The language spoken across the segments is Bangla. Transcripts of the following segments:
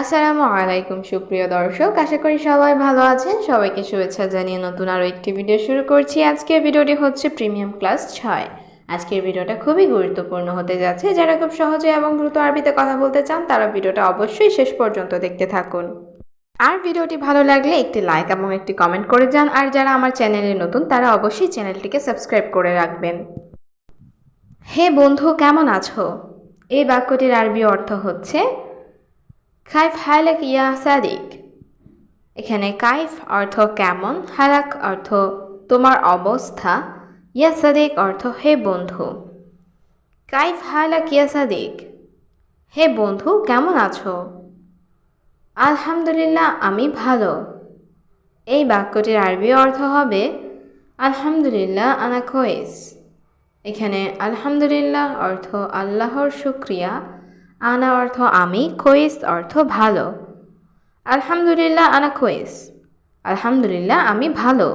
আসসালামু আলাইকুম, সুপ্রিয় দর্শক। আশা করি সবাই ভালো আছেন। সবাইকে শুভেচ্ছা জানিয়ে নতুন আরও একটি ভিডিও শুরু করছি। আজকের ভিডিওটি হচ্ছে প্রিমিয়াম ক্লাস ছয়। আজকের ভিডিওটা খুবই গুরুত্বপূর্ণ হতে যাচ্ছে। যারা খুব সহজে এবং দ্রুত আরবিতে কথা বলতে চান, তারা ভিডিওটা অবশ্যই শেষ পর্যন্ত দেখতে থাকুন। আর ভিডিওটি ভালো লাগলে একটি লাইক এবং একটি কমেন্ট করে যান। আর যারা আমার চ্যানেলে নতুন, তারা অবশ্যই চ্যানেলটিকে সাবস্ক্রাইব করে রাখবেন। হে বন্ধু, কেমন আছো? এই বাক্যটির আরবি অর্থ হচ্ছে কাইফ হালাক ইয়া সাদিক এখানে কাইফ অর্থ কেমন؟ হালাক অর্থ তোমার অবস্থা؟ ইয়া সাদিক অর্থ হে বন্ধু। কাইফ হালাক ইয়া সাদিক হে বন্ধু কেমন আছো? আলহামদুলিল্লাহ আমি ভালো। এই বাক্যটির আরবি অর্থ হবে আলহামদুলিল্লাহ আনা কোয়েস। এখানে আলহামদুলিল্লাহ অর্থ আল্লাহর শুক্রিয়া। আনা অর্থ আমি, খোয়েস অর্থ ভালো। আলহামদুলিল্লাহ, আনা কোয়েস আলহামদুলিল্লাহ, আমি ভালো।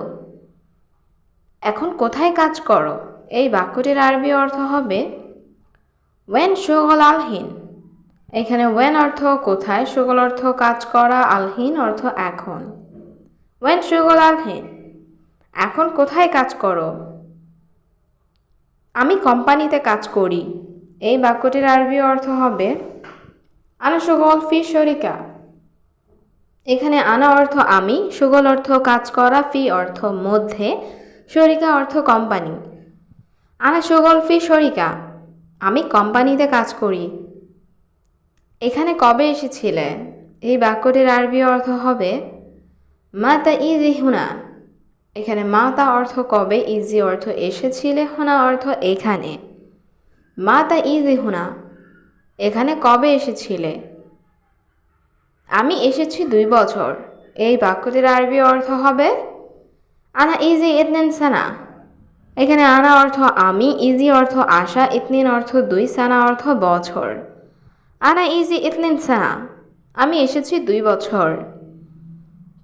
এখন কোথায় কাজ করো? এই বাক্যটির আরবি অর্থ হবে ওয়েন সুগল আলহীন। এখানে ওয়েন অর্থ কোথায়, সুগল অর্থ কাজ করা, আলহীন অর্থ এখন। ওয়েন সুগল আলহীন। এখন কোথায় কাজ করো? আমি কোম্পানিতে কাজ করি। এই বাক্যটির আরবি অর্থ হবে, আনা সুগল ফি শরিকা। এখানে আনা অর্থ আমি সুগল অর্থ কাজ করা ফি অর্থ মধ্যে শরিকা অর্থ কোম্পানি আনা সুগল ফি শরিকা আমি কোম্পানিতে কাজ করি। এখানে কবে এসেছিলে? এই বাক্যটির আরবি অর্থ হবে, মাতা ইজি হুনা এখানে মাতা অর্থ কবে, ইজি অর্থ এসেছিলে হুনা অর্থ এখানে মাতা ইজি হুনা, এখানে কবে এসেছিলে? আমি এসেছি দুই বছর। এই বাক্যটির আরবি অর্থ হবে, আনা ইজি ইতনেন সানা। এখানে আনা অর্থ, আমি। ইজি অর্থ, আশা। ইতনিন অর্থ, দুই। সানা অর্থ, বছর। আনা ইজি ইতনিন সানা। আমি এসেছি দুই বছর।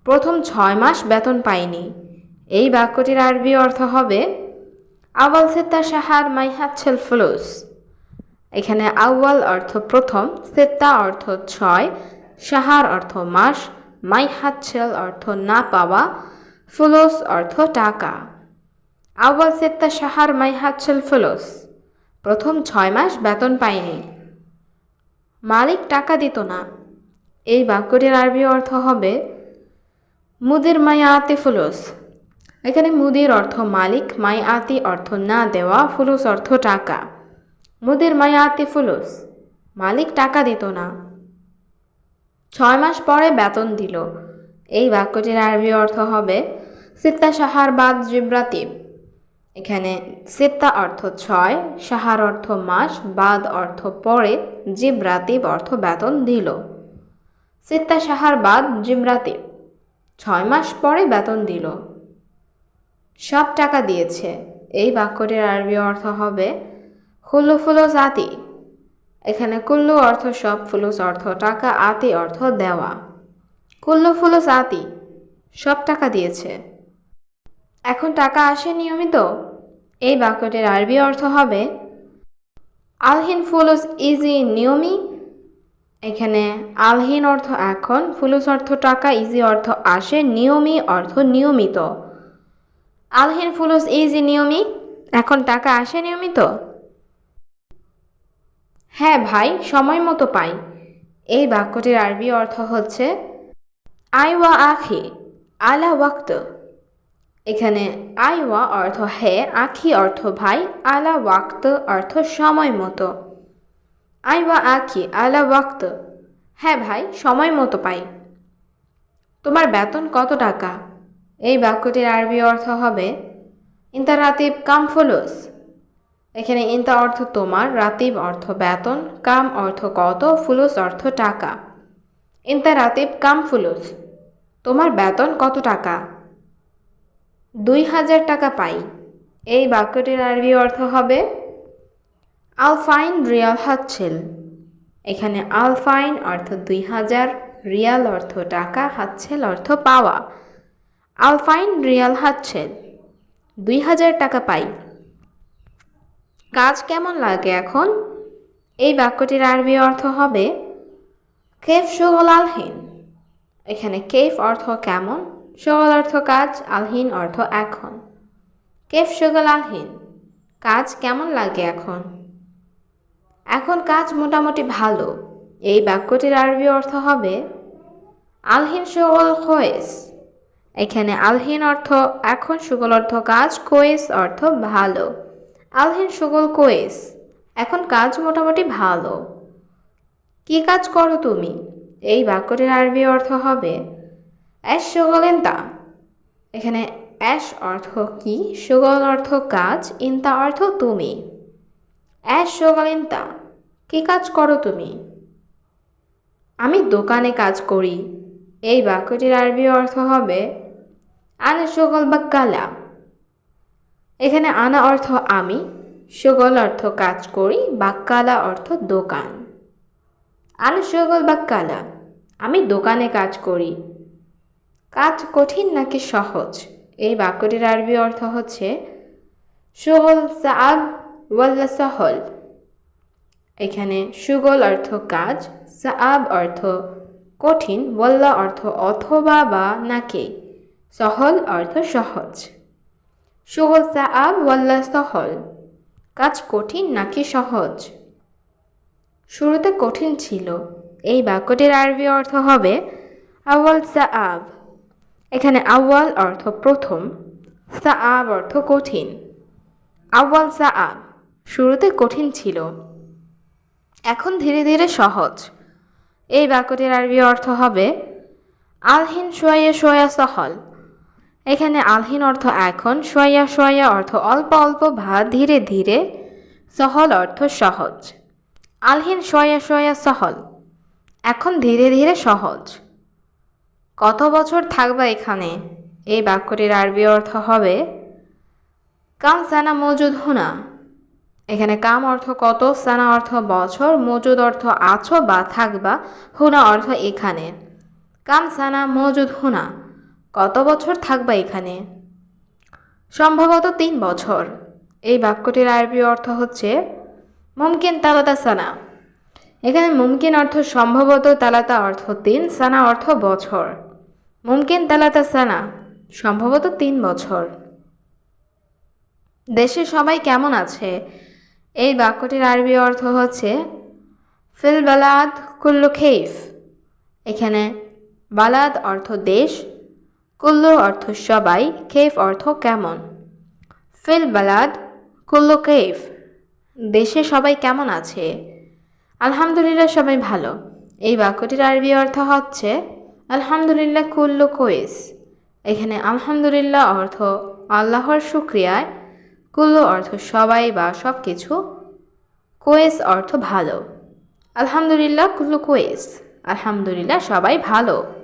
প্রথম ছয় মাস বেতন পাইনি। এই বাক্যটির আরবি অর্থ হবে আওয়াল সেত্তা সাহার মাই হাচ্ছেল ফ্লুস। এখানে আউয়াল অর্থ প্রথম, সেত্তা অর্থ ছয়, সাহার অর্থ মাস মাই হাচ্ছেল অর্থ না পাওয়া, ফুলোস অর্থ টাকা। আউয়াল সেত্তা সাহার মাই হাচ্ছেল ফুলোস। প্রথম ছয় মাস বেতন পাইনি মালিক টাকা দিত না। এই বাক্যটির আরবি অর্থ হবে, মুদির মায়া আতে ফুলুস। এখানে মুদির অর্থ মালিক মাই আতি অর্থ না দেওয়া, ফুলুস অর্থ টাকা। মুদির মায়া আতি ফুলুস, মালিক টাকা দিত না। ছয় মাস পরে বেতন দিল। এই বাক্যটির আরবি অর্থ হবে সিত্তা সাহার বাদ জিব্রাতিব এখানে সিত্তা অর্থ ছয়, সাহার অর্থ মাস, বাদ অর্থ পরে জিব্রাতিব অর্থ বেতন দিল। সিত্তা সাহার বাদ জিব্রাতিব ছয় মাস পরে বেতন দিল। সব টাকা দিয়েছে। এই বাক্যটির আরবি অর্থ হবে হুল্লু ফুলুস আতি। এখানে কুল্লু অর্থ সব, ফুলুস অর্থ টাকা, আতি অর্থ দেওয়া। কুল্লু ফুলুস আতি, সব টাকা দিয়েছে। এখন টাকা আসে নিয়মিত। এই বাক্যটির আরবি অর্থ হবে আলহিন ফুলুস ইজি নিয়মি। এখানে আলহিন অর্থ এখন, ফুলুস অর্থ টাকা, ইজি অর্থ আসে নিয়মি, অর্থ নিয়মিত। আলহিন ফুলুস ইজি নিয়মি? এখন টাকা আসে নিয়মিত? হ্যাঁ ভাই, সময় মতো পাই। এই বাক্যটির আরবি অর্থ হচ্ছে, আই ওয়া আখি, আলা ওয়াক্ত। এখানে আই ওয়া অর্থ হে আখি অর্থ ভাই আলা ওয়াক্ত অর্থ সময় মতো। আই ওয়া আখি, আলা ওয়াক্ত। হ্যাঁ ভাই, সময় মতো পাই। তোমার বেতন কত টাকা? এই বাক্যটির আরবি অর্থ হবে ইন্তা রাতিব কাম ফুলুস এখানে ইন্তা অর্থ তোমার, রাতিব অর্থ বেতন, কাম অর্থ কত, ফুলুস অর্থ টাকা। ইন্তা রাতিব কাম ফুলুস তোমার বেতন কত টাকা? দুই হাজার টাকা পাই। এই বাক্যটির আরবি অর্থ হবে আলফাইন রিয়াল হাতছেল এখানে আলফাইন অর্থ দুই হাজার, রিয়াল অর্থ টাকা, হাতছেল অর্থ পাওয়া। আলফাইন রিয়াল হাতছেল দুই হাজার টাকা পাই। কাজ কেমন লাগে এখন? এই বাক্যটির আরবি অর্থ হবে, কেফ সুগল আলহীন। এখানে কেফ অর্থ কেমন? সুগল অর্থ কাজ, আলহীন অর্থ এখন। কেফ সুগল আলহীন, কাজ কেমন লাগে এখন? এখন কাজ মোটামুটি ভালো। এই বাক্যটির আরবি অর্থ হবে, আলহীন সুগল খোয়েস। এখানে আলহীন অর্থ, এখন সুগল অর্থ কাজ, কোয়েস অর্থ ভালো। আলহীন সুগল কোয়েস, এখন কাজ মোটামুটি ভালো। কি কাজ করো তুমি? এই বাক্যটির আরবি অর্থ হবে, অ্যাশ সুগল ইন্তা এখানে অ্যাশ অর্থ কি? সুগল অর্থ কাজ, ইন্তা অর্থ তুমি। অ্যাশ সুগল ইন্তা কি কাজ করো তুমি? আমি দোকানে কাজ করি। এই বাক্যটির আরবি অর্থ হবে আনা সুগল বাক্কালা এখানে আনা অর্থ আমি, সুগল অর্থ কাজ করি বা বাক্কালা অর্থ দোকান। আনা সুগল বাক্কালা আমি দোকানে কাজ করি। কাজ কঠিন নাকি সহজ? এই বাক্যটির আরবি অর্থ হচ্ছে, সুগল সাব ওয়াল্লা সহল। এখানে সুগল অর্থ কাজ সাব অর্থ কঠিন, ওয়াল্লা অর্থ অথবা বা নাকি। সহল অর্থ সহজ। সুগল সাআব ওয়াল্লা সহল, কাজ কঠিন নাকি সহজ? শুরুতে কঠিন ছিল, এই বাক্যটির আরবি অর্থ হবে আওয়াল সাআব। এখানে আওয়াল অর্থ প্রথম, সাআব অর্থ কঠিন। আওয়াল সাআব, শুরুতে কঠিন ছিল, এখন ধীরে ধীরে সহজ। এই বাক্যটির আরবি অর্থ হবে, আলহিন সোয়া সোয়া সহল এখানে আলহিন অর্থ এখন সোয়া সোয়া অর্থ অল্প অল্প, ভা, ধীরে ধীরে। সহল অর্থ সহজ। আলহিন সোয়া সোয়া সহল। এখন ধীরে ধীরে সহজ। কত বছর থাকবা এখানে? এই বাক্যটির আরবি অর্থ হবে, কাম সানা মজুদ হুনা। এখানে কাম অর্থ কত, সানা অর্থ বছর, মজুদ অর্থ আছো বা থাকবা, হুনা অর্থ এখানে। কাম সানা মজুদ হুনা। কত বছর থাকবা এখানে? সম্ভবত তিন বছর। এই বাক্যটির আরবি অর্থ হচ্ছে মুমকিন তালাতা সানা। এখানে মুমকিন অর্থ সম্ভবত তালাতা অর্থ তিন, সানা অর্থ বছর। মুমকিন তালাতা সানা, সম্ভবত তিন বছর। দেশে সবাই কেমন আছে? এই বাক্যটির আরবি অর্থ হচ্ছে ফিল বালাদ কুল্লু খেইফ। এখানে বালাদ অর্থ দেশ কুল্লু অর্থ সবাই খেইফ অর্থ কেমন? ফিল বালাদ, কুল্লু খেইফ দেশে সবাই কেমন আছে? আলহামদুলিল্লাহ সবাই ভালো। এই বাক্যটির আরবি অর্থ হচ্ছে, আলহামদুলিল্লাহ কুল্লু কোয়েস এখানে আলহামদুলিল্লাহ অর্থ আল্লাহর শুক্রিয়ায়, কুল্লু অর্থ সবাই বা সব কিছু কোয়েস অর্থ ভালো। আলহামদুলিল্লাহ কুল্লু কোয়েস আলহামদুলিল্লাহ সবাই ভালো।